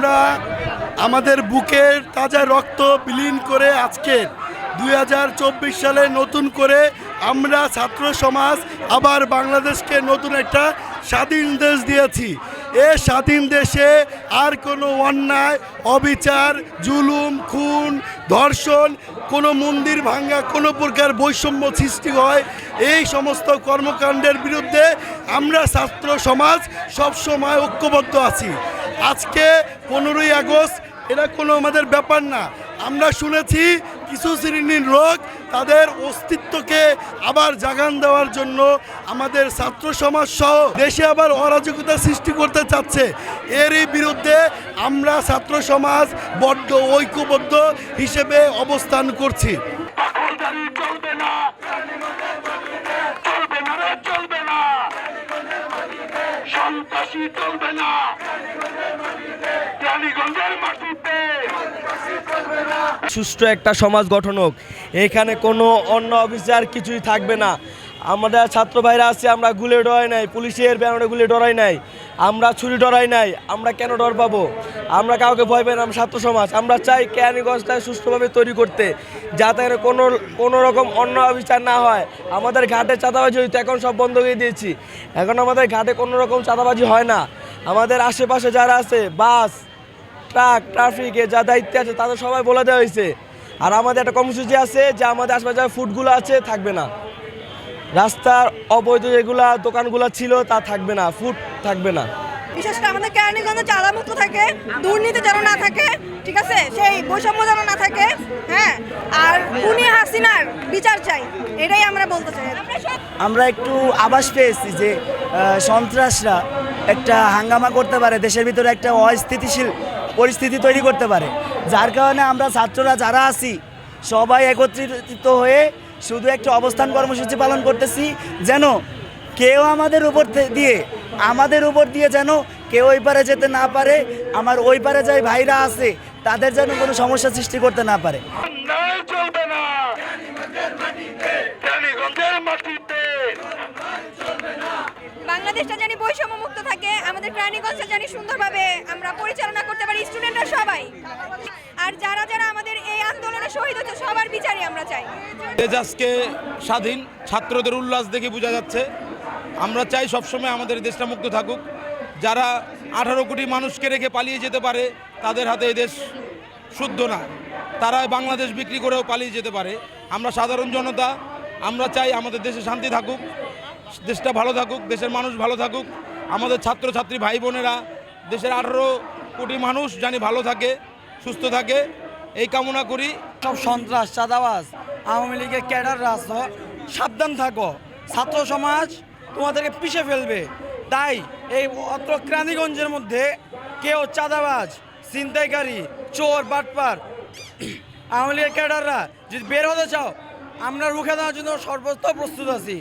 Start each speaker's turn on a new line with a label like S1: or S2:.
S1: আমরা আমাদের বুকের তাজা রক্ত বিলীন করে আজকের দুই হাজার চব্বিশ সালে নতুন করে আমরা ছাত্র সমাজ আবার বাংলাদেশকে নতুন একটা স্বাধীন দেশ দিয়েছি। এ স্বাধীন দেশে আর কোনো অন্যায়, অবিচার, জুলুম, খুন, ধর্ষণ, কোনো মন্দির ভাঙ্গা কোনো প্রকার বৈষম্য সৃষ্টি হয়, এই সমস্ত কর্মকাণ্ডের বিরুদ্ধে আমরা ছাত্র সমাজ সবসময় ঐক্যবদ্ধ আছি। আজকে পনেরোই আগস্ট, এটা কোনো আমাদের ব্যাপার না। আমরা শুনেছি কিছু শ্রেণির লোক তাদের অস্তিত্বকে আবার জাগান দেওয়ার জন্য আমাদের ছাত্র সমাজ সহ দেশে আবার অরাজকতা সৃষ্টি করতে চাচ্ছে। এরই বিরুদ্ধে আমরা ছাত্র সমাজ বড্ড ঐক্যবদ্ধ হিসেবে অবস্থান করছি।
S2: চলবে না।
S3: সুষ্ঠু একটা সমাজ গঠন হোক। এখানে কোনো অন্য অফিসার কিছুই থাকবে না। আমরা ছাত্র ভাইরা আছে, আমরা গুলে ডরাই নাই, পুলিশের ব্যানারে গুলে ডরাই নাই। আমরা ছুরি ডরাই নাই, আমরা কেন ডর পাবো? আমরা কাউকে ভয় পাই না, আমরা ছাত্র সমাজ। আমরা চাই কেরানীগঞ্জটাকে সুষ্ঠুভাবে তৈরি করতে, যাতে কোনো কোনো রকম অন্য অবিচার না হয়। আমাদের ঘাটে চাঁদাবাজি হইতো, এখন সব বন্ধ করে দিয়েছি। এখন আমাদের ঘাটে কোনো রকম চাঁদাবাজি হয় না। আমাদের আশেপাশে যারা আছে, বাস ট্রাক ট্রাফিকে যা দায়িত্বে আছে তাদের সবাই বলে দেওয়া হয়েছে। আর আমাদের একটা কর্মসূচি আছে যে আমাদের আশপাশে যা ফুডগুলো আছে থাকবে না। রাস্তার অবৈধ যেগুলা দোকানগুলো ছিল তা থাকবে না ফুড থাকবে না।
S4: বিশেষ করে আমাদের কেরানীগঞ্জে চাঁদা মুক্ত থাকে দুর্নীতি যেন না থাকে ঠিক আছে? সেই বৈষম্য যেন না থাকে হ্যাঁ? আর উনি হাসিনার বিচার চাই এটাই আমরা বলতে চাই।
S5: আমরা একটু আভাস পেয়েছি যে সন্ত্রাসরা একটা হাঙ্গামা করতে পারে দেশের ভিতরে একটা অস্থিতিশীল পরিস্থিতি তৈরি করতে পারে। যার কারণে আমরা ছাত্ররা যারা আছি, সবাই একত্রিত হয়ে শুধু একটা অবস্থান কর্মসূচি পালন করতেছি, যেন কেউ আমাদের উপর দিয়ে, আমাদের উপর দিয়ে যেন কেউ ওই পারে যেতে না পারে। আমার ওই পারে যাই ভাইরা আছে, তাদের যেন কোনো সমস্যা সৃষ্টি করতে না পারে
S2: অন্যায় চলবে না রানীগঞ্জের মাটিতে
S4: বাংলাদেশটা জানি বৈষম্য মুক্ত থাকে, আমাদের কেরানীগঞ্জটা জানি সুন্দরভাবে আমরা পরিচালনা করতে পারি, স্টুডেন্টরা সবাই। আর যারা যারা আমাদের এই আন্দোলনে শহীদ হচ্ছে, সবার বিচারই আমরা চাই।
S6: আজকে স্বাধীন, ছাত্রদের উল্লাস দেখে বোঝা যাচ্ছে। আমরা চাই সবসময় আমাদের দেশটা মুক্ত থাকুক। যারা আঠারো কোটি মানুষকে রেখে পালিয়ে যেতে পারে, তাদের হাতে এই দেশ শুদ্ধ না। তারা বাংলাদেশ বিক্রি করেও পালিয়ে যেতে পারে। আমরা সাধারণ জনতা, আমরা চাই আমাদের দেশে শান্তি থাকুক। দেশটা ভালো থাকুক, দেশের মানুষ ভালো থাকুক, আমাদের ছাত্রছাত্রী ভাই বোনেরা, দেশের আঠারো কোটি মানুষ জানি ভালো থাকে, সুস্থ থাকে, এই কামনা করি।
S3: সব সন্ত্রাস, চাঁদাবাজ, আওয়ামী লীগের ক্যাডাররা আছো সাবধান থাকো। ছাত্র সমাজ তোমাদেরকে পিষে ফেলবে। তাই এই অত্র ক্রান্তিগঞ্জের মধ্যে কেউ চাঁদাবাজ, ছিনতাইকারী, চোর, বাটপার, আওয়ামী লীগের ক্যাডাররা যদি বের হতে চাও আমরা রুখে দেওয়ার জন্য সর্বস্ত প্রস্তুত আছি।